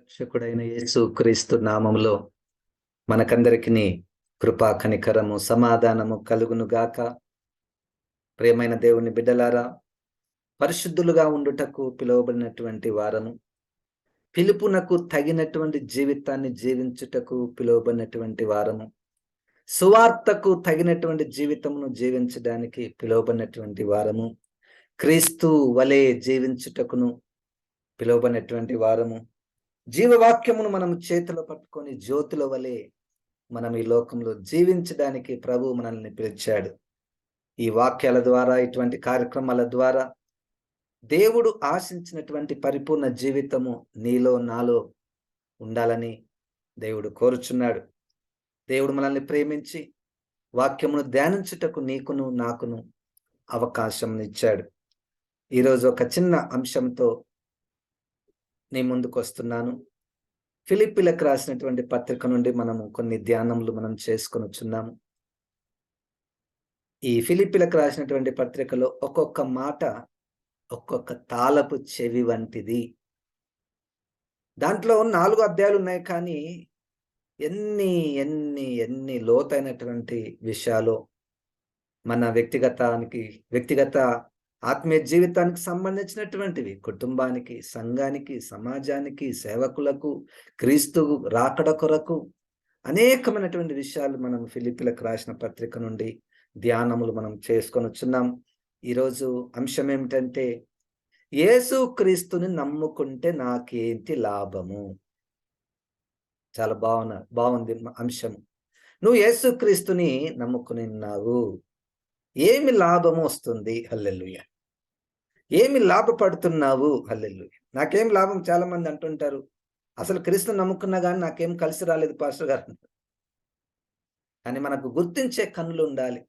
రక్షకుడైన యేసు క్రీస్తు నామములో మనకందరికి కృపా కనికరము సమాధానము కలుగును గాక. ప్రేమైన దేవుని బిడ్డలారా పరిశుద్ధులుగా ఉండుటకు పిలువబడినటువంటి వారము పిలుపునకు తగినటువంటి జీవితాన్ని జీవించుటకు పిలువబడినటువంటి వారము సువార్తకు తగినటువంటి జీవితమును జీవించడానికి పిలువబడినటువంటి వారము క్రీస్తు వలె జీవించుటకును పిలువబడినటువంటి వారము జీవవాక్యమును మనం చేతిలో పట్టుకొని జ్యోతుల వలె మనం ఈ లోకంలో జీవించడానికి ప్రభు మనల్ని పిలిచాడు. ఈ వాక్యాల ద్వారా ఇటువంటి కార్యక్రమాల ద్వారా దేవుడు ఆశించినటువంటి పరిపూర్ణ జీవితము నీలో నాలో ఉండాలని దేవుడు కోరుచున్నాడు. దేవుడు మనల్ని ప్రేమించి వాక్యమును ధ్యానించుటకు నీకును నాకును అవకాశం ఇచ్చాడు ఈరోజు ఒక చిన్న అంశంతో నీ ముందుకు వస్తున్నాను ఫిలిపిలకు రాసినటువంటి పత్రిక నుండి మనము కొన్ని ధ్యానములు మనం చేసుకొని వచ్చున్నాము ఈ ఫిలిపిలకు రాసినటువంటి పత్రికలో ఒక్కొక్క మాట ఒక్కొక్క తాళపు చెవి వంటిది. దాంట్లో నాలుగు అధ్యాయాలు ఉన్నాయి కానీ ఎన్ని ఎన్ని ఎన్ని లోతైనటువంటి విషయాలు మన వ్యక్తిగతానికి వ్యక్తిగత ఆత్మీయ జీవితానికి సంబంధించినటువంటివి. కుటుంబానికి సంఘానికి సమాజానికి సేవకులకు క్రీస్తు రాకడ కొరకు అనేకమైనటువంటి విషయాలు మనం ఫిలిపిలకు రాసిన పత్రిక నుండి ధ్యానములు మనం చేసుకొని వచ్చున్నాం ఈరోజు అంశం ఏమిటంటే యేసు క్రీస్తుని నమ్ముకుంటే నాకేంటి లాభము? చాలా బాగున్నా బాగుంది అంశం. నువ్వు యేసు క్రీస్తుని నమ్ముకుని ఉన్నావు. ఏమి లాభము వస్తుంది? హల్లెల్లుయ ఏమి లాభపడుతున్నావు? హల్లెల్లు నాకేం లాభం? చాలా మంది అంటుంటారు అసలు క్రీస్తు నమ్ముకున్నా కానీ నాకేం కలిసి రాలేదు పాస్టర్ గారు. కానీ మనకు గుర్తించే కన్నులు ఉండాలి.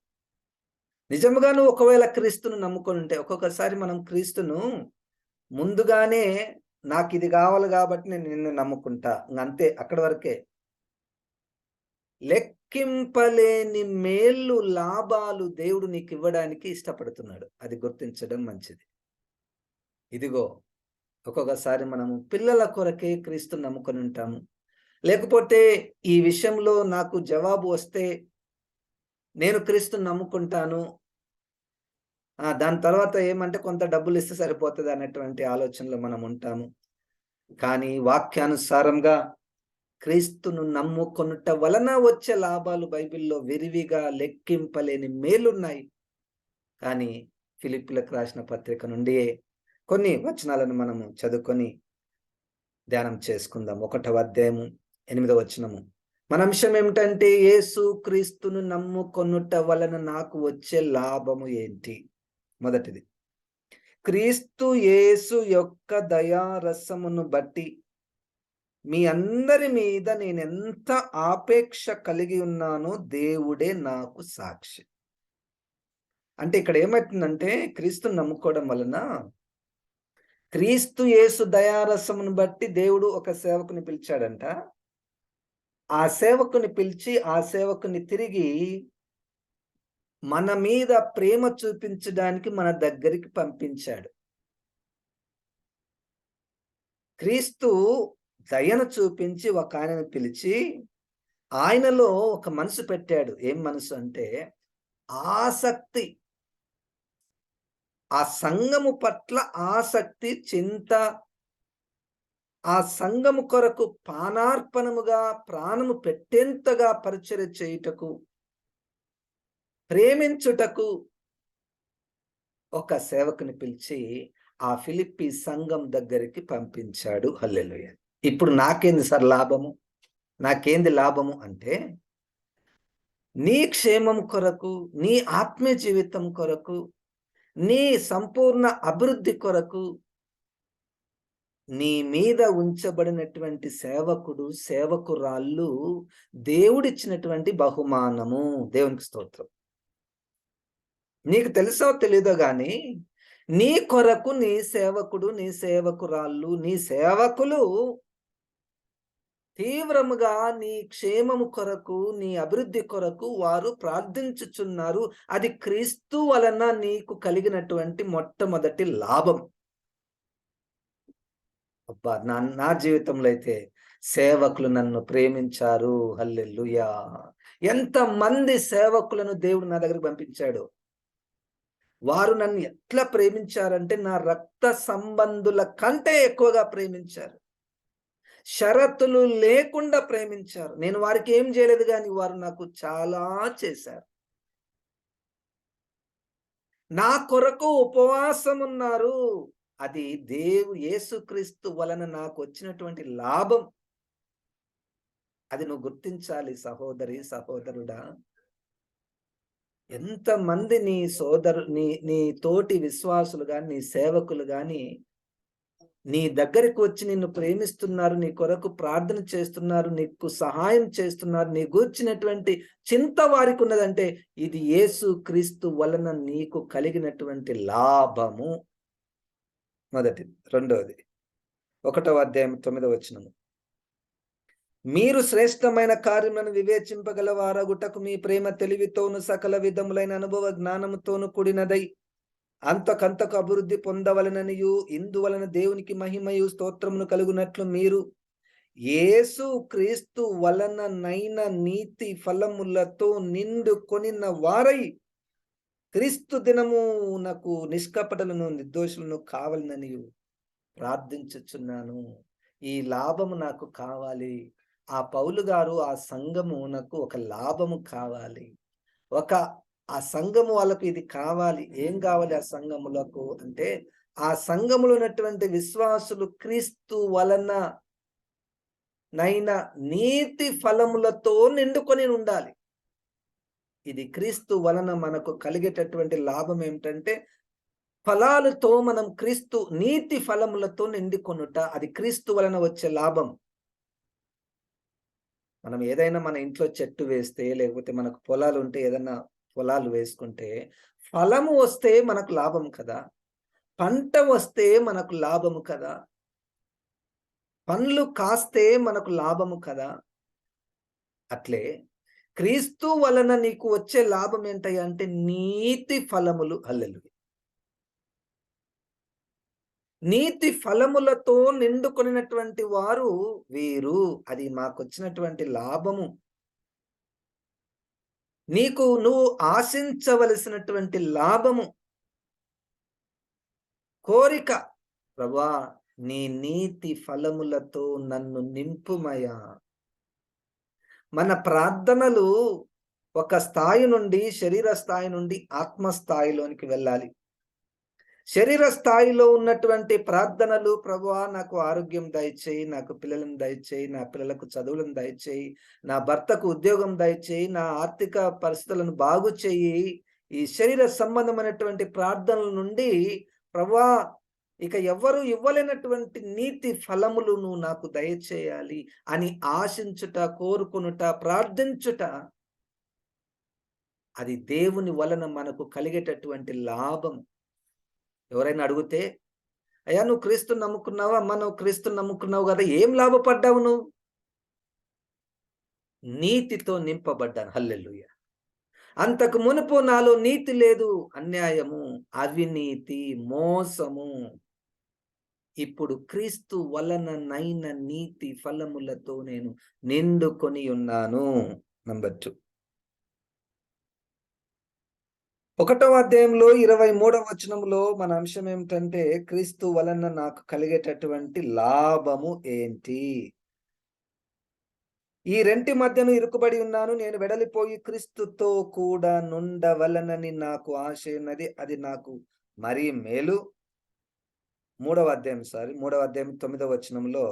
నిజముగా నువ్వు ఒకవేళ క్రీస్తును నమ్ముకొని ఉంటే ఒక్కొక్కసారి మనం క్రీస్తును ముందుగానే నాకు ఇది కావాలి కాబట్టి నేను నిన్ను నమ్ముకుంటా. అంతే అక్కడి వరకే. లెక్కింపలేని మేళ్ళు లాభాలు దేవుడు నీకు ఇవ్వడానికి ఇష్టపడుతున్నాడు. అది గుర్తించడం మంచిది. ఇదిగో ఒక్కొక్కసారి మనము పిల్లల కొరకే క్రీస్తు నమ్ముకొని ఉంటాము. లేకపోతే ఈ విషయంలో నాకు జవాబు వస్తే నేను క్రీస్తు నమ్ముకుంటాను. దాని తర్వాత ఏమంటే కొంత డబ్బులు ఇస్తే సరిపోతుంది అనేటువంటి ఆలోచనలో మనం ఉంటాము. కానీ వాక్యానుసారంగా క్రీస్తును నమ్ముకొనుట వలన వచ్చే లాభాలు బైబిల్లో విరివిగా లెక్కింపలేని మేలున్నాయి. కానీ ఫిలిప్లకు రాసిన పత్రిక నుండి కొన్ని వచనాలను మనము చదువుకొని ధ్యానం చేసుకుందాం. ఒకటవ అధ్యాయము ఎనిమిదవ వచనము. మన అంశం ఏమిటంటే యేసు క్రీస్తును నమ్ముకొనుట వలన నాకు వచ్చే లాభము ఏంటి? మొదటిది. క్రీస్తు యేసు యొక్క దయారసమును బట్టి మీ అందరి మీద నేను ఎంత ఆపేక్ష కలిగి ఉన్నానో దేవుడే నాకు సాక్షి. అంటే ఇక్కడ ఏమవుతుందంటే క్రీస్తుని నమ్ముకోవడం వలన క్రీస్తు యేసు దయారసమును బట్టి దేవుడు ఒక సేవకుని పిలిచాడంట. ఆ సేవకుని పిలిచి ఆ సేవకుని తిరిగి మన మీద ప్రేమ చూపించడానికి మన దగ్గరికి పంపించాడు. క్రీస్తు దయను చూపించి ఒక ఆయనను పిలిచి ఆయనలో ఒక మనసు పెట్టాడు. ఏం మనసు అంటే ఆసక్తి. ఆ సంఘము పట్ల ఆసక్తి చింత ఆ సంఘము కొరకు పానార్పణముగా ప్రాణము పెట్టేంతగా పరిచర్య చేయుటకు ప్రేమించుటకు ఒక సేవకుని పిలిచి ఆ ఫిలిప్పి సంఘం దగ్గరికి పంపించాడు. హల్లెలుయ. ఇప్పుడు నాకేంది సార్ లాభము? నాకేంది లాభము అంటే నీ క్షేమం కొరకు నీ ఆత్మీయ జీవితం కొరకు నీ సంపూర్ణ అభివృద్ధి కొరకు నీ మీద ఉంచబడినటువంటి సేవకుడు సేవకురాళ్ళు దేవుడిచ్చినటువంటి బహుమానము. దేవునికి స్తోత్రం. నీకు తెలుసో తెలీదో గాని నీ కొరకు నీ సేవకుడు నీ సేవకురాళ్ళు నీ సేవకులు తీవ్రముగా నీ క్షేమము కొరకు నీ అభివృద్ధి కొరకు వారు ప్రార్థించుచున్నారు. అది క్రీస్తు వలన నీకు కలిగినటువంటి మొట్టమొదటి లాభం. అబ్బా నా నా జీవితంలో అయితే సేవకులు నన్ను ప్రేమించారు. హల్లెల్లుయా ఎంత మంది సేవకులను దేవుడు నా దగ్గరికి పంపించాడు. వారు నన్ను ఎట్లా ప్రేమించారంటే నా రక్త సంబంధుల కంటే ఎక్కువగా ప్రేమించారు. షరతులు లేకుండా ప్రేమించారు. నేను వారికి ఏం చేయలేదు కానీ వారు నాకు చాలా చేశారు. నా కొరకు ఉపవాసం ఉన్నారు. అది దేవు యేసుక్రీస్తు వలన నాకు వచ్చినటువంటి లాభం. అది నువ్వు గుర్తించాలి సహోదరి సహోదరుడా. ఎంతమంది నీ సోదరు నీ నీ తోటి విశ్వాసులు కానీ నీ సేవకులు కానీ నీ దగ్గరికి వచ్చి నిన్ను ప్రేమిస్తున్నారు నీ కొరకు ప్రార్థన చేస్తున్నారు నీకు సహాయం చేస్తున్నారు నీ గూర్చినటువంటి చింత వారికి ఉన్నదంటే ఇది యేసు క్రీస్తు వలన నీకు కలిగినటువంటి లాభము. మొదటిది రెండవది ఒకటవ అధ్యాయం తొమ్మిదవ వచ్చినము మీరు శ్రేష్టమైన కార్యములను వివేచింపగలవారగుటకు మీ ప్రేమ తెలివితోను సకల విధములైన అనుభవ జ్ఞానముతోను కూడినదై అంతకంతకు అభివృద్ధి పొందవలననియు ఇందువలన దేవునికి మహిమయు స్తోత్రమును కలుగునట్లు మీరు. యేసు క్రీస్తు వలన నైన నీతి ఫలములతో నిండు కొనిన వారై క్రీస్తు దినమునకు నిష్కపటలను నిర్దోషులను కావాలని ప్రార్థించుచున్నాను. ఈ లాభము నాకు కావాలి. ఆ పౌలు గారు ఆ సంఘము నాకు ఒక లాభము కావాలి. ఒక ఆ సంఘము వాళ్ళకు ఇది కావాలి. ఏం కావాలి ఆ సంఘములకు అంటే ఆ సంఘములో ఉన్నటువంటి విశ్వాసులు క్రీస్తు వలన నైనా నీతి ఫలములతో నిండుకొని ఉండాలి. ఇది క్రీస్తు వలన మనకు కలిగేటటువంటి లాభం ఏమిటంటే ఫలాలతో మనం క్రీస్తు నీతి ఫలములతో నిండుకొనుట అది క్రీస్తు వలన వచ్చే లాభం. మనం ఏదైనా మన ఇంట్లో చెట్టు వేస్తే లేకపోతే మనకు పొలాలు ఉంటే ఏదైనా పొలాలు వేసుకుంటే ఫలము వస్తే మనకు లాభం కదా? పంట వస్తే మనకు లాభము కదా? పండ్లు కాస్తే మనకు లాభము కదా? అట్లే క్రీస్తు వలన నీకు వచ్చే లాభం ఏంటయ్యా అంటే నీతి ఫలములు. అల్లెలు నీతి ఫలములతో నిండుకొనినటువంటి వారు వీరు. అది మాకొచ్చినటువంటి లాభము. నీకు నువ్వు ఆశించవలసినటువంటి లాభము. కోరిక ప్రభా నీ నీతి ఫలములతో నన్ను నింపుమయా మన ప్రార్థనలు ఒక స్థాయి నుండి శరీర స్థాయి నుండి ఆత్మ స్థాయిలోనికి వెళ్ళాలి. శరీర స్థాయిలో ఉన్నటువంటి ప్రార్థనలు ప్రభువా నాకు ఆరోగ్యం దయచేయి నాకు పిల్లలను దయచేయి నా పిల్లలకు చదువులను దయచేయి నా భర్తకు ఉద్యోగం దయచేయి నా ఆర్థిక పరిస్థితులను బాగు చేయి. ఈ శరీర సంబంధమైనటువంటి ప్రార్థనల నుండి ప్రభువా ఇక ఎవ్వరూ ఇవ్వలేనటువంటి నీతి ఫలములు నువ్వు నాకు దయచేయాలి అని ఆశించుట కోరుకునుట ప్రార్థించుట అది దేవుని వలన మనకు కలిగేటటువంటి లాభం. ఎవరైనా అడిగితే అయ్యా నువ్వు క్రీస్తు నమ్ముకున్నావు? అమ్మ నువ్వు క్రీస్తు నమ్ముకున్నావు కదా ఏం లాభపడ్డావు నువ్వు? నీతితో నింపబడ్డాను. హల్లెల్లుయ్య అంతకు మునుపు నాలో నీతి లేదు అన్యాయము అవినీతి మోసము. ఇప్పుడు క్రీస్తు వలన నైన నీతి ఫలములతో నేను నిండుకొని ఉన్నాను. Number two. ఒకటవ అధ్యాయంలో ఇరవై మూడవ వచనంలో మన అంశం ఏమిటంటే క్రీస్తు వలన నాకు కలిగేటటువంటి లాభము ఏంటి? ఈ రెంటి మధ్యను ఇరుకుబడి ఉన్నాను నేను వెడలిపోయి క్రీస్తుతో కూడా నుండవలనని నాకు ఆశ ఉన్నది అది నాకు మరీ మేలు. మూడవ అధ్యాయం సారీ మూడవ అధ్యాయం తొమ్మిదవ వచనంలో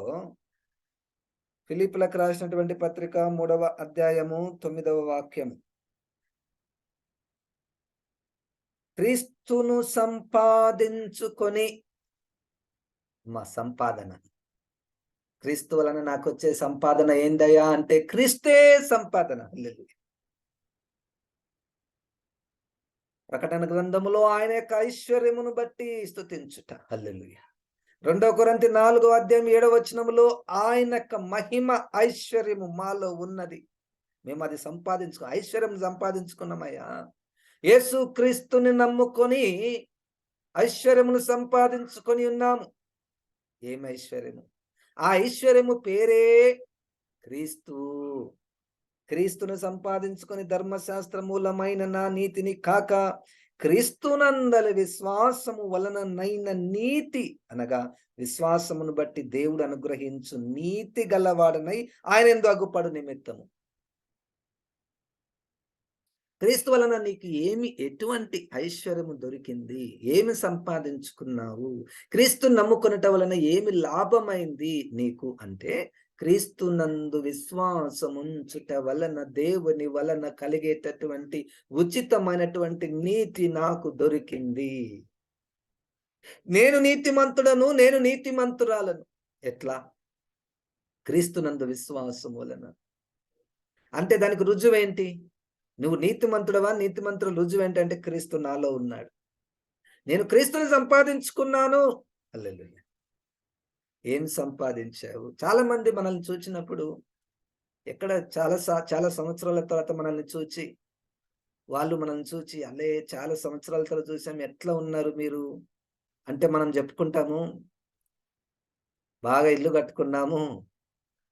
ఫిలిపులకు రాసినటువంటి పత్రిక మూడవ అధ్యాయము తొమ్మిదవ వాక్యం క్రీస్తును సంపాదించుకొని మా సంపాదన. క్రీస్తు వలన నాకు వచ్చే సంపాదన ఏందయ్యా అంటే క్రీస్తే సంపాదన. ప్రకటన గ్రంథములో ఆయన యొక్క ఐశ్వర్యమును బట్టి స్థుతించుట హల్లెలుయ. రెండవ కొరంతి నాలుగో అధ్యాయం ఏడవ వచనములో ఆయన యొక్క మహిమ ఐశ్వర్యము మాలో ఉన్నది. మేము అది సంపాదించుకో ఐశ్వర్యం సంపాదించుకున్నామయ్యా. యేసుక్రీస్తుని నమ్ముకొని ఐశ్వర్యమును సంపాదించుకొని ఉన్నాము ఏమి ఐశ్వర్యము? ఆ ఐశ్వర్యము పేరే క్రీస్తు. క్రీస్తును సంపాదించుకొని ధర్మశాస్త్ర మూలమైన నా నీతిని కాక క్రీస్తునందల విశ్వాసము వలన నైన నీతి అనగా విశ్వాసమును బట్టి దేవుడు అనుగ్రహించు నీతి గలవాడనై ఆయన ఎందు అగుపడు నిమిత్తము. క్రీస్తు వలన నీకు ఏమి ఎటువంటి ఐశ్వర్యము దొరికింది? ఏమి సంపాదించుకున్నావు? క్రీస్తు నమ్ముకునట వలన ఏమి లాభమైంది నీకు? అంటే క్రీస్తు నందు విశ్వాసముంచుట వలన దేవుని వలన కలిగేటటువంటి ఉచితమైనటువంటి నీతి నాకు దొరికింది. నేను నీతిమంతుడను నేను నీతిమంతురాలను. ఎట్లా? క్రీస్తునందు విశ్వాసం వలన. అంటే దానికి రుజువేంటి? నువ్వు నీతిమంతుడవా? నీతిమంతుడు రుజువు ఏంటంటే క్రీస్తు నాలో ఉన్నాడు. నేను క్రీస్తుని సంపాదించుకున్నాను. అల్లెలు ఏం సంపాదించావు? చాలా మంది మనల్ని చూచినప్పుడు ఎక్కడ చాలా చాలా సంవత్సరాల తర్వాత మనల్ని చూచి వాళ్ళు మనల్ని చూచి అల్లే చాలా సంవత్సరాల తర్వాత చూసాం. ఎట్లా ఉన్నారు మీరు? అంటే మనం చెప్పుకుంటాము. బాగా ఇల్లు కట్టుకున్నాము.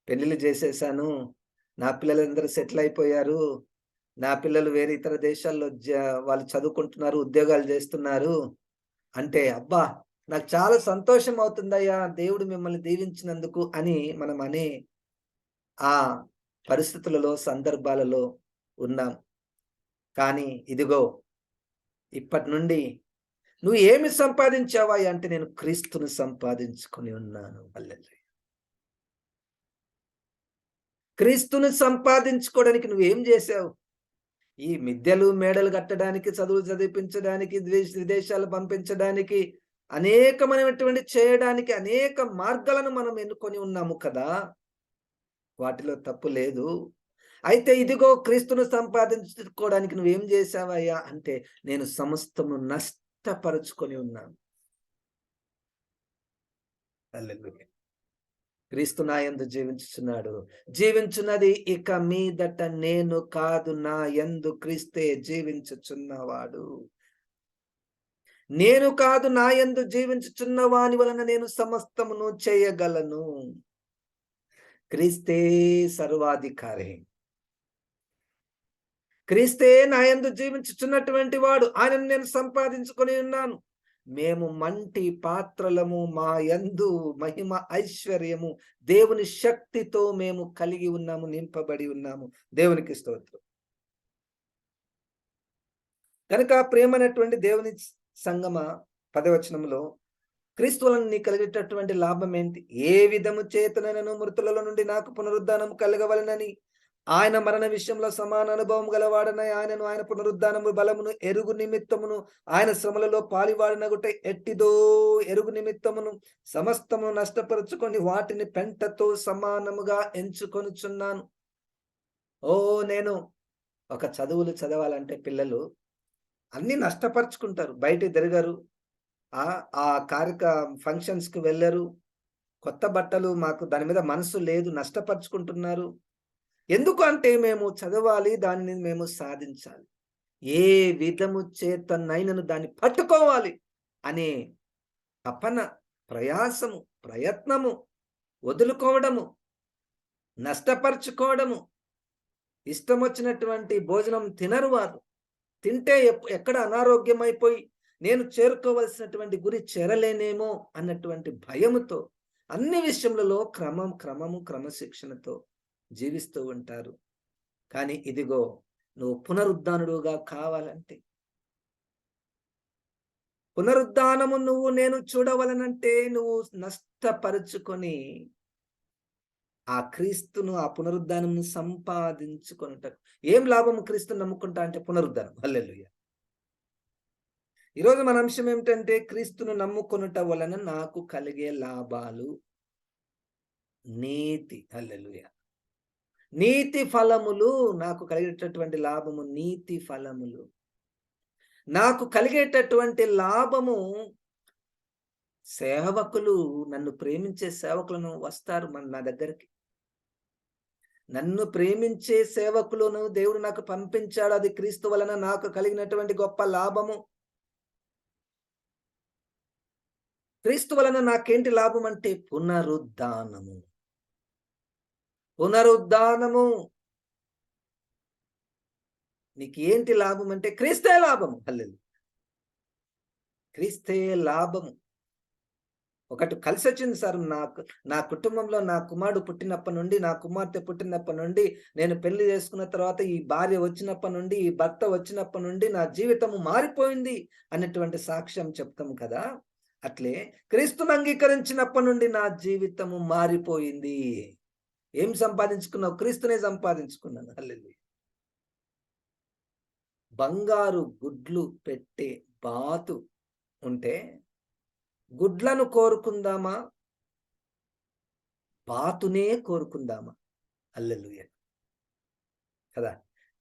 పెళ్ళిళ్ళు చేసేసాను. నా పిల్లలందరూ సెటిల్ అయిపోయారు. నా పిల్లలు వేరే ఇతర దేశాల్లో వాళ్ళు చదువుకుంటున్నారు ఉద్యోగాలు చేస్తున్నారు అంటే అబ్బా నాకు చాలా సంతోషం అవుతుందయ్యా దేవుడు మిమ్మల్ని దీవించినందుకు అని మనం అనే ఆ పరిస్థితులలో సందర్భాలలో ఉన్నాం. కానీ ఇదిగో ఇప్పటి నుండి నువ్వు ఏమి సంపాదించావా అంటే నేను క్రీస్తును సంపాదించుకుని ఉన్నాను. అల్లెల్లి క్రీస్తుని సంపాదించుకోవడానికి నువ్వేం చేసావు ఈ మిద్దెలు మేడలు కట్టడానికి చదువులు చదివించడానికి విదేశాలు పంపించడానికి అనేకమైనటువంటి చేయడానికి అనేక మార్గాలను మనం ఎన్నుకొని ఉన్నాము కదా. వాటిలో తప్పు లేదు. అయితే ఇదిగో క్రీస్తును సంపాదించుకోవడానికి నువ్వేం చేశావయ్యా అంటే నేను సమస్తము నష్టపరుచుకొని ఉన్నాను. క్రీస్తు నా జీవించుచున్నాడు. జీవించున్నది ఇక మీదట నేను కాదు నా ఎందు క్రీస్తే జీవించుచున్నవాడు. నేను కాదు నా ఎందు జీవించుచున్న వాని వలన నేను సమస్తమును చేయగలను. క్రీస్తే సర్వాధికారి. క్రీస్తే నా ఎందు జీవించుచున్నటువంటి వాడు ఆయనను నేను సంపాదించుకొని ఉన్నాను. మేము మంటి పాత్రలము మా యందు మహిమ ఐశ్వర్యము దేవుని శక్తితో మేము కలిగి ఉన్నాము నింపబడి ఉన్నాము. దేవునికి స్తోత్రం. కనుక ప్రేమైనటువంటి దేవుని సంగమ పదవచనంలో క్రీస్తువులను నీ కలిగేటటువంటి లాభం ఏంటి? ఏ విధము చేతనను మృతులలో నుండి నాకు పునరుద్ధానం కలగవలనని? ఆయన మరణ విషయంలో సమాన అనుభవం గలవాడనై ఆయనను ఆయన పునరుద్ధానము బలమును ఎరుగు నిమిత్తమును ఆయన శ్రమలలో పాలివాడినగుట ఎట్టిదో ఎరుగు నిమిత్తమును సమస్తము నష్టపరుచుకొని వాటిని పెంటతో సమానముగా ఎంచుకొనుచున్నాను. ఓ నేను ఒక చదువులు చదవాలంటే పిల్లలు అన్ని నష్టపరుచుకుంటారు. బయట తిరగరు. ఆ ఆ కార్యక ఫంక్షన్స్కి వెళ్ళరు. కొత్త బట్టలు మాకు దాని మీద మనసు లేదు. నష్టపరుచుకుంటున్నారు. ఎందుకు అంటే మేము చదవాలి దానిని మేము సాధించాలి. ఏ విధము చేతనైనను దాన్ని పట్టుకోవాలి అనే తపన ప్రయాసము ప్రయత్నము వదులుకోవడము నష్టపరుచుకోవడము ఇష్టం వచ్చినటువంటి భోజనం తినరు వారు. తింటే ఎక్కడ అనారోగ్యం అయిపోయి నేను చేరుకోవలసినటువంటి గురి చేరలేనేమో అన్నటువంటి భయముతో అన్ని విషయములలో క్రమం క్రమము క్రమశిక్షణతో జీవిస్తూ ఉంటారు. కానీ ఇదిగో నువ్వు పునరుద్ధానుడుగా కావాలంటే పునరుద్ధానము నువ్వు నేను చూడవలనంటే నువ్వు నష్టపరుచుకొని ఆ క్రీస్తును ఆ పునరుద్ధానము సంపాదించుకొనుట ఏం లాభం క్రీస్తును నమ్ముకుంటా అంటే పునరుద్ధానం. అల్లెలుయ్య ఈరోజు మన అంశం ఏమిటంటే క్రీస్తును నమ్ముకొనుట వలన నాకు కలిగే లాభాలు నీతి. అల్లెలుయ్య నీతి ఫలములు నాకు కలిగేటటువంటి లాభము నీతి ఫలములు. నాకు కలిగేటటువంటి లాభము సేవకులు నన్ను ప్రేమించే సేవకులను వస్తారు మన నా దగ్గరికి. నన్ను ప్రేమించే సేవకులను దేవుడు నాకు పంపించాడు. అది క్రీస్తు వలన నాకు కలిగినటువంటి గొప్ప లాభము. క్రీస్తు వలన నాకేంటి లాభం అంటే పునరుద్ధానము. పునరుద్ధానము. నీకు ఏంటి లాభం అంటే క్రీస్తే లాభము హల్లెలు క్రీస్తే లాభము ఒకటి కలిసి వచ్చింది సార్ నాకు నా కుటుంబంలో నా కుమారుడు పుట్టినప్పటి నుండి నా కుమార్తె పుట్టినప్పటి నుండి నేను పెళ్ళి చేసుకున్న తర్వాత ఈ భార్య వచ్చినప్పటి నుండి ఈ భర్త వచ్చినప్పటి నుండి నా జీవితము మారిపోయింది అనేటువంటి సాక్ష్యం చెప్తాం కదా. అట్లే క్రీస్తుని అంగీకరించినప్పటి నుండి నా జీవితము మారిపోయింది. ఏం సంపాదించుకున్నావు? క్రీస్తునే సంపాదించుకున్నాను అల్లెల్లి బంగారు గుడ్లు పెట్టే బాతు ఉంటే గుడ్లను కోరుకుందామా? బాతునే కోరుకుందామా? అల్లెలుయ కదా?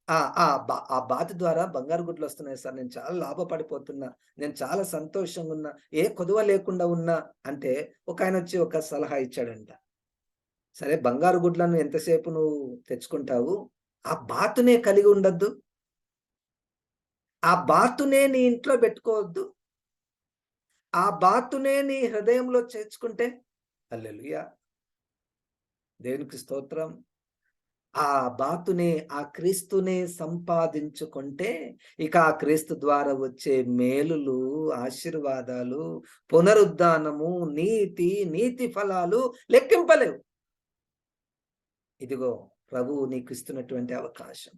ఆ ఆ బా ఆ బాతు ద్వారా బంగారు గుడ్లు వస్తున్నాయి సార్. నేను చాలా లాభపడిపోతున్నా. నేను చాలా సంతోషంగా ఉన్నా. ఏ కొదువ లేకుండా ఉన్నా అంటే ఒక ఆయన వచ్చి ఒక సలహా ఇచ్చాడంట. సరే బంగారు గుడ్లను ఎంతసేపు నువ్వు తెచ్చుకుంటావు? ఆ బాతునే కలిగి ఉండద్దు. ఆ బాతునే నీ ఇంట్లో పెట్టుకోవద్దు. ఆ బాతునే నీ హృదయంలో చేర్చుకుంటే అల్లెలుయా దేవునికి స్తోత్రం. ఆ బాతునే ఆ క్రీస్తునే సంపాదించుకుంటే ఇక ఆ క్రీస్తు ద్వారా వచ్చే మేలులు ఆశీర్వాదాలు పునరుద్ధానము నీతి నీతి ఫలాలు లెక్కింపలేవు. ఇదిగో ప్రభు నీకు ఇస్తున్నటువంటి అవకాశం.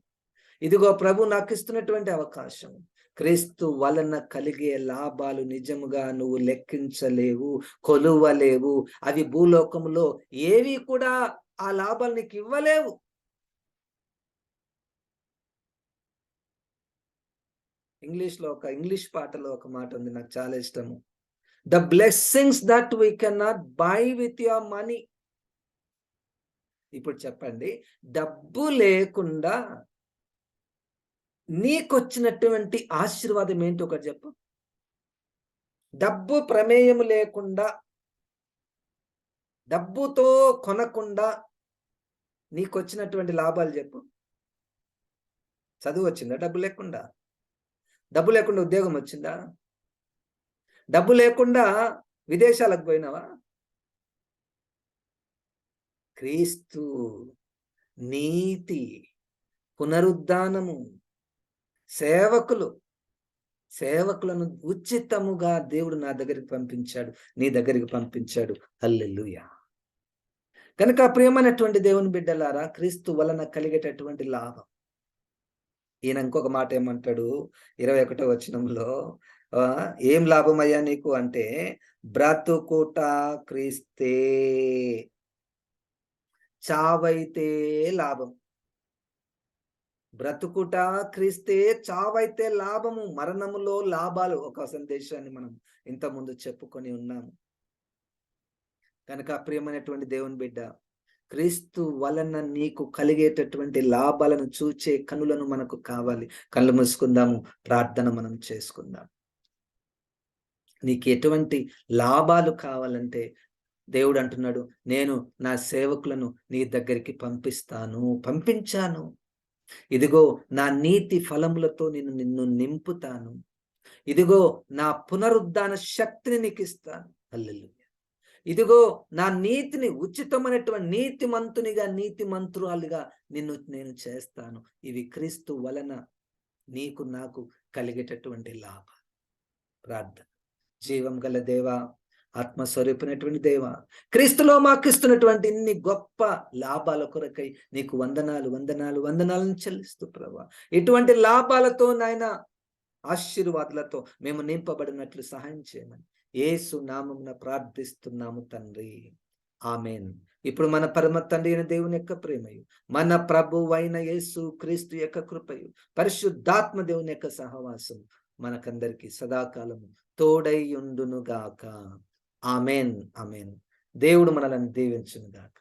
ఇదిగో ప్రభు నాకు ఇస్తున్నటువంటి అవకాశం. క్రీస్తు వలన కలిగే లాభాలు నిజముగా నువ్వు లెక్కించలేవు కొలువలేవు. అవి భూలోకంలో ఏవి కూడా ఆ లాభాలు నీకు ఇవ్వలేవు ఇంగ్లీష్లో ఒక ఇంగ్లీష్ పాటలో ఒక మాట ఉంది నాకు చాలా ఇష్టము. The blessings that we can not buy with your money ఇప్పుడు చెప్పండి. డబ్బు లేకుండా నీకొచ్చినటువంటి ఆశీర్వాదం ఏంటి ఒకటి చెప్పు. డబ్బు ప్రమేయం లేకుండా డబ్బుతో కొనకుండా నీకొచ్చినటువంటి లాభాలు చెప్పు. చదువు వచ్చిందా డబ్బు లేకుండా? డబ్బు లేకుండా ఉద్యోగం వచ్చిందా? డబ్బు లేకుండా విదేశాలకు పోయినావా? క్రీస్తు నీతి పునరుద్ధానము సేవకులు సేవకులను ఉచితముగా దేవుడు నా దగ్గరికి పంపించాడు నీ దగ్గరికి పంపించాడు. అల్లెలుయా కనుక ప్రియమైనటువంటి దేవుని బిడ్డలారా క్రీస్తు వలన కలిగేటటువంటి లాభం. ఈయన ఇంకొక మాట ఏమంటాడు? ఇరవై ఒకటో వచనంలో ఏం లాభం అయ్యా నీకు? అంటే బ్రతుకుట క్రీస్తే. చావైతే లాభం. బ్రతుకుట క్రీస్తే చావైతే లాభము. మరణములో లాభాలు ఒక సందేశాన్ని మనం ఇంతకుముందు చెప్పుకొని ఉన్నాము. కనుక ప్రియమైనటువంటి దేవుని బిడ్డ క్రీస్తు వలన నీకు కలిగేటటువంటి లాభాలను చూచే కనులను మనకు కావాలి. కళ్ళు మూసుకుందాము ప్రార్థన మనం చేసుకుందాం. నీకు ఎటువంటి లాభాలు కావాలంటే దేవుడు అంటున్నాడు నేను నా సేవకులను నీ దగ్గరికి పంపిస్తాను పంపించాను. ఇదిగో నా నీతి ఫలములతో నేను నిన్ను నింపుతాను. ఇదిగో నా పునరుద్ధాన శక్తిని నీకు ఇస్తాను అల్లెలు ఇదిగో నా నీతిని ఉచితమైనటువంటి నీతి మంతునిగా నీతి మంత్రురాలుగా నిన్ను నేను చేస్తాను. ఇవి క్రీస్తు వలన నీకు నాకు కలిగేటటువంటి లాభ ప్రార్థన. జీవం గల దేవా ఆత్మస్వరూపినటువంటి దేవ. క్రీస్తులో మాకిస్తున్నటువంటి ఇన్ని గొప్ప లాభాల కొరకై నీకు వందనాలు వందనాలు వందనాలను చెల్లిస్తూ ప్రభా. ఇటువంటి లాభాలతో నాయన ఆశీర్వాదాలతో మేము నింపబడినట్లు సహాయం చేయమని ఏసు నామమున ప్రార్థిస్తున్నాము తండ్రి. ఆమెన్. ఇప్పుడు మన పరమ తండ్రి అయిన దేవుని యొక్క ప్రేమయు మన ప్రభు అయిన యేసు క్రీస్తు యొక్క కృపయు పరిశుద్ధాత్మ దేవుని యొక్క సహవాసం మనకందరికి సదాకాలము తోడై ఉండునుగాక. Amen amen. దేవుడు మనల్ని దీవించును గాక